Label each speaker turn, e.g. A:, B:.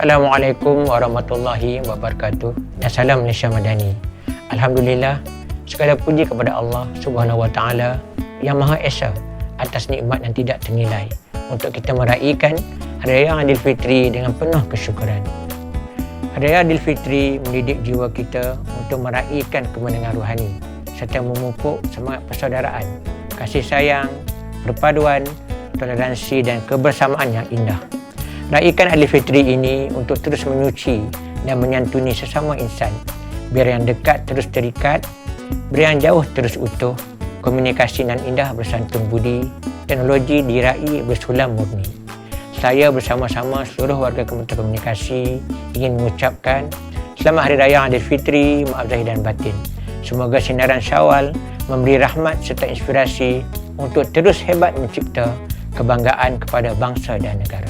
A: Assalamualaikum warahmatullahi wabarakatuh. Dan salam Malaysia Madani. Alhamdulillah, segala puji kepada Allah Subhanahu wa taala yang Maha Esa atas nikmat yang tidak ternilai untuk kita meraihkan Hari Raya Aidilfitri dengan penuh kesyukuran. Hari Raya Aidilfitri mendidik jiwa kita untuk meraihkan kemenangan rohani serta memupuk semangat persaudaraan, kasih sayang, perpaduan, toleransi dan kebersamaan yang indah. Raikan Aidilfitri ini untuk terus menyuci dan menyantuni sesama insan biar yang dekat terus terikat, biar yang jauh terus utuh, komunikasi dan indah bersantun budi, teknologi diraih bersulam murni. Saya bersama-sama seluruh warga Kementerian Komunikasi ingin mengucapkan Selamat Hari Raya Aidilfitri, maaf zahir dan batin. Semoga sinaran Syawal memberi rahmat serta inspirasi untuk terus hebat mencipta kebanggaan kepada bangsa dan negara.